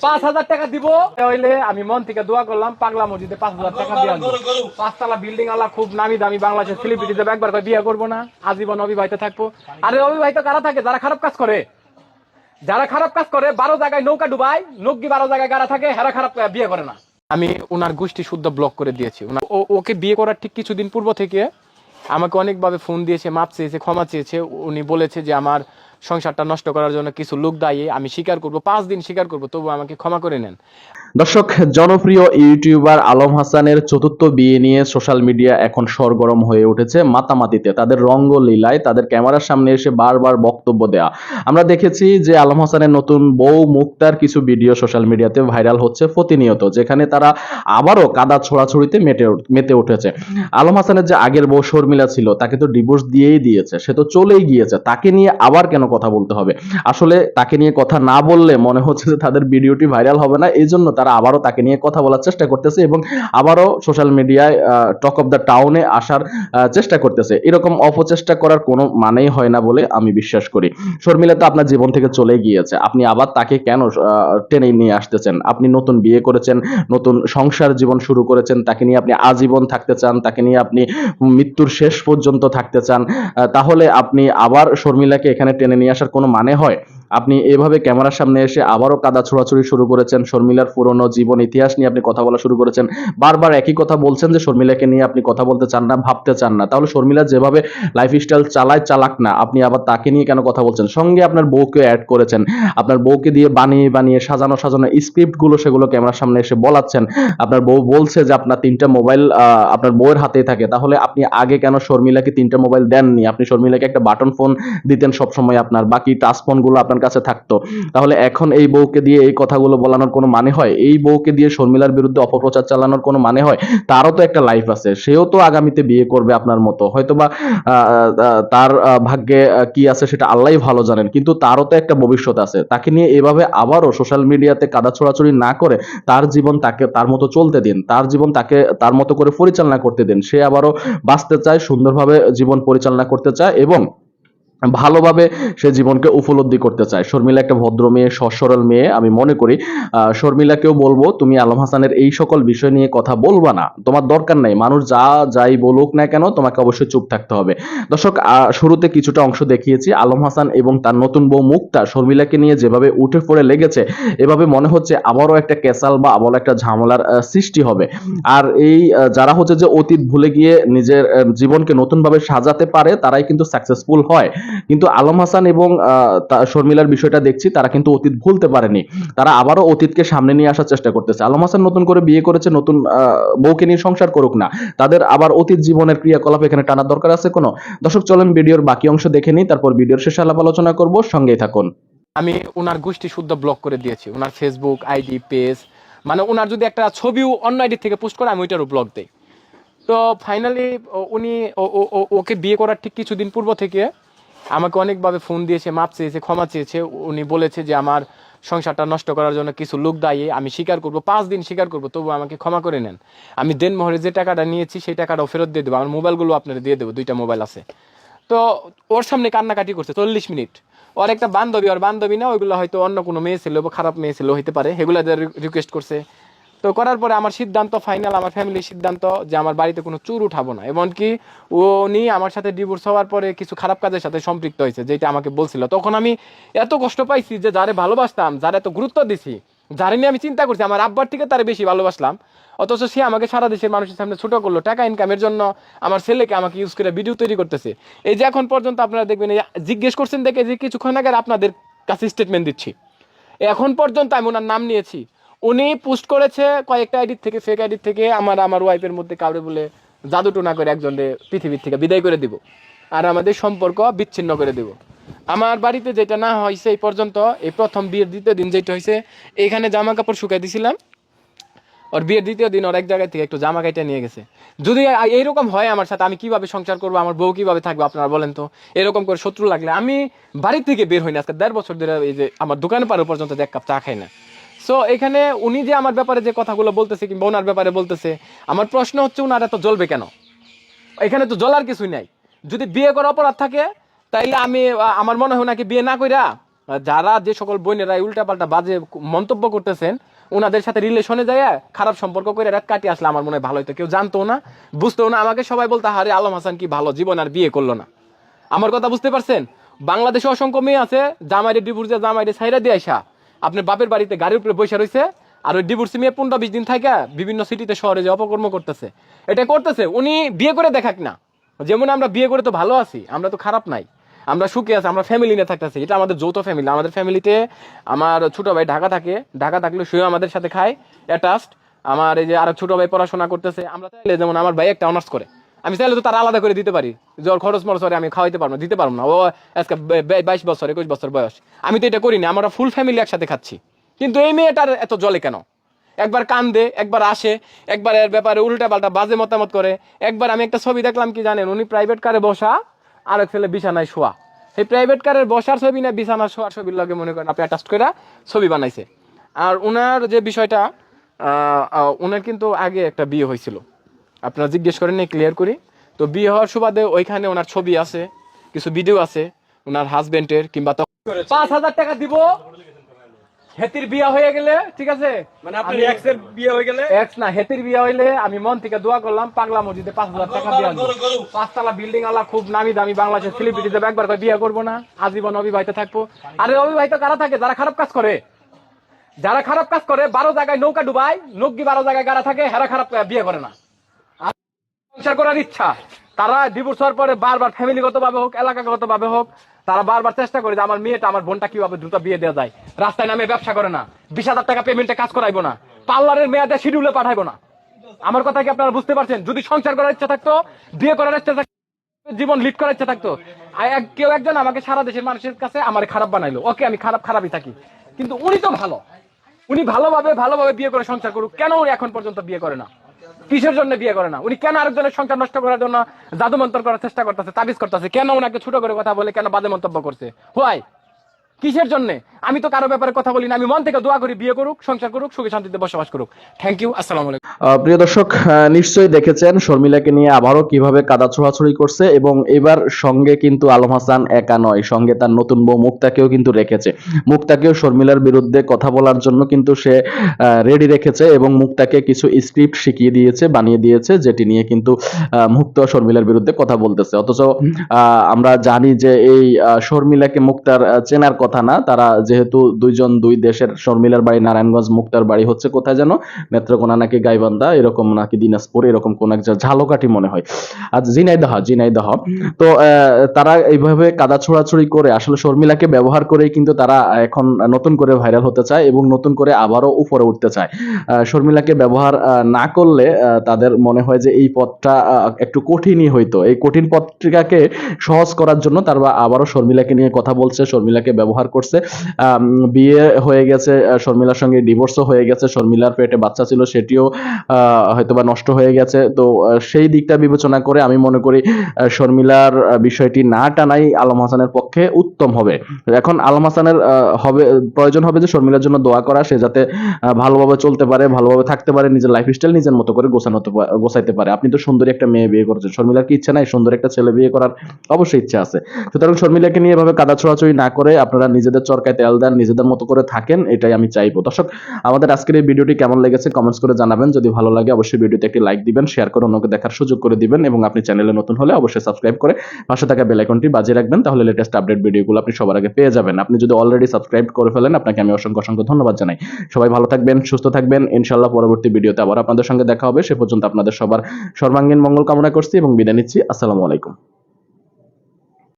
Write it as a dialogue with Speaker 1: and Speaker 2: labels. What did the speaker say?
Speaker 1: পাঁচ হাজার টাকা দিব। হইলে আমি মন থেকে দোয়া করলাম পাগলা মসজিদে পাঁচ হাজার টাকা দিয়ে পাঁচতলা বিল্ডিং আলা খুব নামি দামি বাংলাদেশের সেলিব্রিটি দেবে একবার করে বিয়ে করব না আজীবন অবিবাহিত থাকব। আরে অবিবাহিত কারা থাকে? যারা খারাপ কাজ করে। যারা খারাপ কাজ করে বারো জায়গায় নৌকা ডুবাই নৌকি বারো জায়গায় গাড়া থাকে হেরা খারাপ বিয়ে করে না। আমি ওনার গোষ্ঠী শুদ্ধ ব্লক করে দিয়েছি। ওনার- ও- ওকে বিয়ে করার ঠিক কিছুদিন পূর্ব থেকে আমাকে অনেকভাবে ফোন দিয়েছে মাপ চেয়েছে ক্ষমা চেয়েছে। উনি বলেছে যে আমার সংসারটা নষ্ট করার জন্য কিছু লোক দায়ী, আমি স্বীকার করব, পাঁচ দিন স্বীকার করব, তবু আমাকে ক্ষমা করে নেন।
Speaker 2: দর্শক, জনপ্রিয় ইউটিউবার আলম হাসানের চতুর্থ বিয়ে নিয়ে সোশ্যাল মিডিয়া এখন সরগরম হয়ে উঠেছে মাতামাতিতে। তাদের রঙ্গলীলায় তাদের ক্যামেরার সামনে এসে বারবার বক্তব্য দেয়া। আমরা দেখেছি যে আলম হাসানের নতুন বউ মুক্তার কিছু ভিডিও সোশ্যাল মিডিয়াতে ভাইরাল হচ্ছে প্রতিনিয়ত, যেখানে তারা আবারও কাদা ছোড়াছুড়িতে উঠ- মেতে উঠেছে। আলম হাসানের যে আগের বউ শর্মিলা ছিল, তাকে তো ডিভোর্স দিয়েই দিয়েছে, সে তো চলেই গিয়েছে, তাকে নিয়ে আবার কেন কথা বলতে হবে? আসলে তাকে নিয়ে কথা না বললে মনে হচ্ছে যে তাদের ভিডিওটি ভাইরাল হবে না এই জন্য তারা আবারও তাকে নিয়ে কথা বলার চেষ্টা করতেছে এবং আবারও সোশ্যাল মিডিয়ায় টক অফ দ্য টাউনে আসার চেষ্টা করতেছে। এরকম অপচেষ্টা করার কোনো মানেই হয় না বলে আমি বিশ্বাস করি। শর্মিলা তো আপনার জীবন থেকে চলে গিয়েছে। আপনি আবার তাকে কেন টেনে নিয়ে আসতেছেন? আপনি নতুন বিয়ে করেছেন, নতুন সংসার জীবন শুরু করেছেন, তাকে নিয়ে আপনি আজীবন থাকতে চান, তাকে নিয়ে আপনি মৃত্যুর শেষ পর্যন্ত থাকতে চান তাহলে আপনি আবার শর্মিলাকে এখানে টেনে নিয়ে আসার কোনো মানে হয়? আপনি এভাবে ক্যামেরার সামনে এসে আবারও কাদা ছোড়াছুড়ি শুরু করেছেন। শর্মিলার পুরনো জীবন, ইতিহাস নিয়ে আপনি কথা বলা শুরু করেছেন। বারবার একই কথা বলছেন যে শর্মিলাকে নিয়ে আপনি কথা বলতে চান না, ভাবতে চান না। তাহলে শর্মিলা যেভাবে লাইফস্টাইল চালায়, চালাক না। আপনি আবার তাকে নিয়ে কেন কথা বলছেন? সঙ্গে আপনার বউকে অ্যাড করেছেন। আপনার বউকে দিয়ে বানিয়ে বানিয়ে সাজানো সাজানো স্ক্রিপ্টগুলো সেগুলো ক্যামেরার সামনে এসে বলাচ্ছেন। আপনার বউ বলছে যে আপনার তিনটা মোবাইল আপনার বউয়ের হাতেই থাকে। তাহলে আপনি আগে কেন শর্মিলাকে তিনটা মোবাইল দেননি? আপনি শর্মিলাকে একটা বাটন ফোন দিতেন সবসময় আপনার। বাকি টাচ ফোনগুলো আপনার কাছে থাকতো। তাহলে এখন এই বউকে দিয়ে এই কথাগুলো বলানোর কোনো মানে হয়? এই বউকে দিয়ে শর্মিলার বিরুদ্ধে অপপ্রচার চালানোর কোনো মানে হয়? তারও তো একটা লাইফ আছে। সেও তো আগামীতে বিয়ে করবে আপনার মতো। হয়তোবা তার ভাগ্যে কি আছে সেটা আল্লাহই ভালো জানেন। কিন্তু তারও তো একটা ভবিষ্যৎ আছে। তাকে নিয়ে এভাবে আবারও সোশ্যাল মিডিয়াতে কাদা ছোড়াছড়ি না করে তার জীবন তাকে, তার মতো চলতে দিন। তার জীবন তাকে, তার মতো করে পরিচালনা করতে দিন। সে আবারও বাঁচতে চায়, সুন্দরভাবে জীবন পরিচালনা করতে চায় এবং ভালোভাবে সে জীবনকে উপলব্ধি করতে চায়। শর্মিলা একটা ভদ্র মেয়ে, সসরল মেয়ে, আমি মনে করি। শর্মিলাকেও বলব, তুমি আলম হাসানের এই সকল বিষয় নিয়ে কথা বলবা না। তোমার দরকার নাই, মানুষ যা, যাই বলুক না কেন, তোমাকে অবশ্যই চুপ থাকতে হবে। দর্শক শুরুতে কিছুটা অংশ দেখিয়েছি। আলম হাসান এবং তার নতুন বউ মুক্তা, শর্মিলাকে নিয়ে যেভাবে উঠে পড়ে লেগেছে, এভাবে মনে হচ্ছে আবারও একটা ক্যাসাল বা আবারও একটা ঝামেলার সৃষ্টি হবে। আর এই যারা হচ্ছে যে অতীত ভুলে গিয়ে নিজের জীবনকে নতুনভাবে সাজাতে পারে, তারাই কিন্তু সাকসেসফুল হয়। কিন্তু আলম হাসান এবং শর্মিলার বিষয়টা দেখছি, তারা কিন্তু অতীত ভুলতে পারেনি। তারা আবারও অতীতকে সামনে নিয়ে আসার চেষ্টা করতেছে। আলম হাসান নতুন করে বিয়ে করেছে, নতুন বউকে নিয়ে সংসার করুক না। তাদের আবার অতীত জীবনের ক্রিয়াকলাপ এখানে টানার দরকার আছে কোনো? দর্শক, চলেন ভিডিওর বাকি অংশ দেখে নিই, তারপর ভিডিওর শেষে আলাপ আলোচনা করব। সঙ্গেই থাকুন।
Speaker 1: আমি ওনার গোষ্ঠী শুদ্ধ ব্লক করে দিয়েছি। ওনার ফেসবুক আইডি পেজ মানে ওনার যদি একটা ছবিও অন্য আইডি থেকে পোস্ট করে, আমি ওইটারও ব্লক দিই। তো ফাইনালি উনি ওকে বিয়ে করার ঠিক কিছুদিন পূর্ব থেকে আমাকে অনেকভাবে ফোন দিয়েছে, মাপ চেয়েছে, ক্ষমা চেয়েছে। উনি বলেছে যে, আমার সংসারটা নষ্ট করার জন্য কিছু লোক দায়ী, আমি স্বীকার করব। পাঁচ দিন স্বীকার করব, তবু আমাকে ক্ষমা করে নেন। আমি দেনমোহরে যে টাকাটা নিয়েছি, সেই টাকাটাও ফেরত দিয়ে দেবো। আমার মোবাইলগুলো আপনারা দিয়ে দেবো, দুইটা মোবাইল আছে। তো ওর সামনে কান্নাকাটি করছে, চল্লিশ মিনিট। ওর একটা বান্ধবী, ওর বান্ধবী না, ওইগুলো হয়তো অন্য কোনো মেয়ে ছিল, খারাপ মেয়ে ছিল হইতে পারে। এগুলো রিকোয়েস্ট করছে তো করার পরে আমার সিদ্ধান্ত ফাইনাল আমার ফ্যামিলির সিদ্ধান্ত যে আমার বাড়িতে কোনো চুর উঠাবো না। এমনকি উনি আমার সাথে ডিভোর্স হওয়ার পরে কিছু খারাপ কাজের সাথে সম্পৃক্ত হয়েছে, যেটা আমাকে বলছিল। তখন আমি এত কষ্ট পাইছি যে যারে ভালোবাসতাম, যারা এত গুরুত্ব দিছি, যারে নিয়ে আমি চিন্তা করছি, আমার আব্বার থেকে তারে বেশি ভালোবাসলাম। অথচ সে আমাকে সারা দেশের মানুষের সামনে ছোটো করল, টাকা ইনকামের জন্য আমার ছেলেকে আমাকে ইউজ করে ভিডিও তৈরি করতেছে। এই যে এখন পর্যন্ত আপনারা দেখবেন জিজ্ঞেস করছেন দেখে যে কিছুক্ষণ আগে আপনাদের কাছে স্টেটমেন্ট দিচ্ছি। এখন পর্যন্ত আমি ওনার নাম নিয়েছি। উনি পোস্ট করেছে কয়েকটা আইডির থেকে ফেক আইডির থেকে, আমার আমার ওয়াইফের মধ্যে কাউরে বলে জাদু টোনা করে একজনকে পৃথিবীর থেকে বিদায় করে দিব আর আমাদের সম্পর্ক বিচ্ছিন্ন করে দিব। আমার বাড়িতে যেটা না হয়েছে এই পর্যন্ত এই প্রথম বিয়ের দ্বিতীয় দিন যেটা হয়েছে, এখানে জামা কাপড় শুকাই দিছিলাম। ওর বিয়ের দ্বিতীয় দিন ওর এক জায়গা থেকে একটু জামা কাইটা নিয়ে গেছে। যদি এইরকম হয় আমার সাথে, আমি কীভাবে সংসার করব, আমার বউ কীভাবে থাকবে আপনারা বলেন তো, এরকম করে শত্রু লাগলে আমি বাড়ি থেকে বের হই না। আজকে দেড় বছর ধরে এই যে আমার দোকানে পারো পর্যন্ত এক কাপ চা খাই না। সো এখানে উনি যে আমার ব্যাপারে যে কথাগুলো বলতেছে কিংবা ওনার ব্যাপারে বলতেছে, আমার প্রশ্ন হচ্ছে ওনার এত জ্বলবে কেন? এখানে তো জ্বলার কিছুই নাই। যদি বিয়ে করা অপরাধ থাকে, তাইলে আমি আমার মনে হয় নাকি বিয়ে না কইরা যারা যে সকল বোনেরা উল্টাপাল্টা বাজে মন্তব্য করতেছেন ওনাদের সাথে রিলেশনে যায় খারাপ সম্পর্ক করে রাত কাটিয়ে আসলে আমার মনে হয় ভালো হতো কেউ জানতো না, বুঝতো না, আমাকে সবাই বলতো হারে আলম হাসান কি ভালো জীবন আর বিয়ে করল না। আমার কথা বুঝতে পারছেন? বাংলাদেশে অসংখ্য মেয়ে আছে, জামাইরে ডিভোর্সে জামাইরে সাইরা দিয়ে আসা আপনার বাপের বাড়িতে গাড়ির উপরে বসে রয়েছে আর ওই ডিভোর্সি মেয়ে পনেরো বিশ দিন থাকে বিভিন্ন সিটিতে শহরে যে অপকর্ম করতেছে। এটা করতেছে, উনি বিয়ে করে দেখাক না। যেমন আমরা বিয়ে করে তো ভালো আছি, আমরা তো খারাপ নাই। আমরা সুখে আছি, আমরা ফ্যামিলি নিয়ে থাকতেছি, এটা আমাদের যৌথ ফ্যামিলি আমাদের ফ্যামিলিতে আমার ছোট ভাই ঢাকা থাকে, ঢাকা থাকলে সেও আমাদের সাথে খায় অ্যাটাচড আমার এই যে আরেক ছোট ভাই পড়াশোনা করতেছে, আমরা যেমন আমার ভাই একটা অনার্স করে। আমি চাইলে তো তার আলাদা করে দিতে পারি। জ্বর খরচ মরচ আমি খাওয়াইতে পারব দিতে পারব না। ও আজকে বাইশ বছর, একুশ বছর বয়স। আমি তো এটা করিনি, আমরা ফুল ফ্যামিলি একসাথে খাচ্ছি। কিন্তু এই মেয়েটার এত জলে কেন? একবার কান্দে, একবার আসে, একবার এর ব্যাপারে উল্টা পাল্টা বাজে মতামত করে। একবার আমি একটা ছবি দেখলাম কি জানেন, উনি প্রাইভেট কারে বসা আর এক ছেলে বিছানায় শোয়া। সেই প্রাইভেট কারের বসার ছবি না বিছানা শোয়ার ছবির লগে মনে করেন আপনি অ্যাটাচ করে ছবি বানাইছে। আর ওনার যে বিষয়টা ওনার কিন্তু আগে একটা বিয়ে হয়েছিল। আপনারা জিজ্ঞেস করেন ক্লিয়ার করি। তো বিয়ে হওয়ার সুবাদে ওইখানে ওনার ছবি আছে কিছু ভিডিও আছে ওনার হাজবেন্ডের কিংবা পাঁচ হাজার টাকা দিব। হেতির বিয়া হয়ে গেলে ঠিক আছে?
Speaker 3: মানে এক্সের বিয়ে হয়ে গেলে?
Speaker 1: এক্স না হেতির বিয়া হইলে আমি মন থেকে দোয়া করলাম পাগলা মসজিদে পাঁচ হাজার টাকা দিয়ে পাঁচতলা বিল্ডিং আলা খুব নামি দামি বাংলাদেশের একবার করে বিয়ে করব না। আজীবন অবিবাহিত থাকব। আরে অবিবাহিত কারা থাকে? যারা খারাপ কাজ করে। যারা খারাপ কাজ করে বারো জায়গায় নৌকা ডুবাই নৌকি বারো জায়গায় গাড়া থাকে হেরা খারাপ বিয়ে করে না। সংসার করার ইচ্ছা। তারা ডিভোর্স হওয়ার পরে বারবার ফ্যামিলিগত ভাবে হোক এলাকাগত ভাবে হোক, তারা বারবার চেষ্টা করে যে আমার মেয়েটা, আমার বোনটা কীভাবে দ্রুত বিয়ে দেওয়া যায়। রাস্তায় নামে ব্যবসা করে না। বিশ হাজার টাকা পেমেন্টে কাজ করাইবো না। পার্লারের মেয়াদে শিডিউলে পাঠাইবো না। আমার কথা কি আপনারা বুঝতে পারছেন? যদি সংসার করার ইচ্ছা থাকতো, বিয়ে করার ইচ্ছা থাকতো জীবন লিড করার ইচ্ছা থাকতো। কেউ একজন আমাকে সারা দেশের মানুষের কাছে আমার খারাপ বানাইলো। ওকে আমি খারাপ খারাপই থাকি। কিন্তু উনি তো ভালো। উনি ভালোভাবে ভালোভাবে বিয়ে করে সংসার করুক। কেন উনি এখন পর্যন্ত বিয়ে করে না? কিসের জন্য বিয়ে করে না? উনি কেন আরেকজনের সংসার নষ্ট করার জন্য জাদু মন্তর করার চেষ্টা করতেছে, তাবিজ করতেছে? কেন উনাকে ছোট করে কথা বলে কেন বাজে মন্তব্য করছে? হোয়াই কিসের জন্য? আমি তো কারও ব্যাপারে কথা বলি না। আমি মন থেকে দোয়া করি, বিয়ে করুক, সংসার করুক, সুখে শান্তিতে বসবাস করুক। থ্যাংক ইউ আসসালামু আলাইকুম।
Speaker 2: প্রিয় দর্শক নিশ্চয়ই দেখেছেন শর্মিলাকে নিয়ে আবারও কীভাবে কাদা ছোড়াছড়ি করছে এবং এবার সঙ্গে কিন্তু আলম হাসান একা নয়, সঙ্গে তার নতুন বউ মুক্তাকেও কিন্তু রেখেছে। মুক্তাকেও শর্মিলার বিরুদ্ধে কথা বলার জন্য কিন্তু সে রেডি রেখেছে এবং মুক্তাকে কিছু স্ক্রিপ্ট শিখিয়ে দিয়েছে, বানিয়ে দিয়েছে, যেটি নিয়ে কিন্তু মুক্ত শর্মিলার বিরুদ্ধে কথা বলতেছে। অথচ আমরা জানি যে এই শর্মিলাকে মুক্তার চেনার কথা না, তারা যেহেতু দুইজন দুই দেশের শর্মিলার বাড়ি, নারায়ণগঞ্জ মুক্তার বাড়ি হচ্ছে কোথায় যেন? নেত্রকোনা নাকি গাইবান্ধা, এরকম নাকি দিনাজপুর, এরকম কোন এক ঝালকাঠি মনে হয়। আর জিনাইদহ জিনাইদহ তো তারা এইভাবে কাদা ছোড়াছড়ি করে, আসলে শর্মিলাকে ব্যবহার করেই কিন্তু তারা এখন নতুন করে ভাইরাল হতে চায় এবং নতুন করে আবারও উপরে উঠতে চায়। শর্মিলাকে ব্যবহার না করলে তাদের মনে হয় যে এই পথটা একটু কঠিনই হইতো। এই কঠিন পত্রিকাকে সহজ করার জন্য তারা আবারও শর্মিলাকে নিয়ে কথা বলছে, শর্মিলাকে ব্যবহার করছে। বিয়ে হয়ে গেছে শর্মিলার সঙ্গে ডিভোর্সও হয়ে গেছে, শর্মিলার পেটে বাচ্চা ছিল, সেটিও হয়তোবা নষ্ট হয়ে গেছে। তো সেই দিকটা বিবেচনা করে আমি মনে করি শর্মিলার বিষয়টি না টানাই আলম হাসানের পক্ষে উত্তম হবে। এখন আলম হাসানের হবে, প্রয়োজন হবে যে শর্মিলার জন্য দোয়া করা, সে যাতে ভালোভাবে চলতে পারে, ভালোভাবে থাকতে পারে, নিজের লাইফস্টাইল নিজের মতো করে গোছানো গোছাইতে পারে। আপনি তো সুন্দরী একটা মেয়ে বিয়ে করেছেন, শর্মিলার কি ইচ্ছা নাই? সুন্দর একটা ছেলে বিয়ে করার অবশ্যই ইচ্ছা আছে। সুতরাং শর্মিলাকে নিয়ে এভাবে কাদা ছোড়াছড়ি না করে আপনারা নিজেদের চরকায় তেল দেন, নিজেদের মতো করে থাকেন, এটাই আমি চাইব। দর্শক, আমাদের আজকের এই ভিডিওটি কেমন লেগেছে কমেন্টস করে জানাবেন। যদি ভালো লাগে অবশ্যই ভিডিওতে একটি লাইক দিবেন, শেয়ার করে অন্যকে দেখার সুযোগ করে দিবেন এবং আপনি চ্যানেলে নতুন হলে অবশ্যই সাবস্ক্রাইব করে পাশে থাকা বেল আইকনটি বাজিয়ে রাখবেন, তাহলে লেটেস্ট আপডেট ভিডিওগুলো আপনি সবার আগে পেয়ে যাবেন। আপনি যদি অলরেডি সাবস্ক্রাইব করে ফেলেন, আপনাকে আমি অসংখ্য অসংখ্য ধন্যবাদ জানাই। সবাই ভালো থাকবেন, সুস্থ থাকবেন। ইনশাল্লাহ পরবর্তী ভিডিওতে আবার আপনাদের সঙ্গে দেখা হবে। সে পর্যন্ত আপনাদের সবার সর্বাঙ্গীন মঙ্গল কামনা করছি এবং বিদায় নিচ্ছি। আসসালামু আলাইকুম।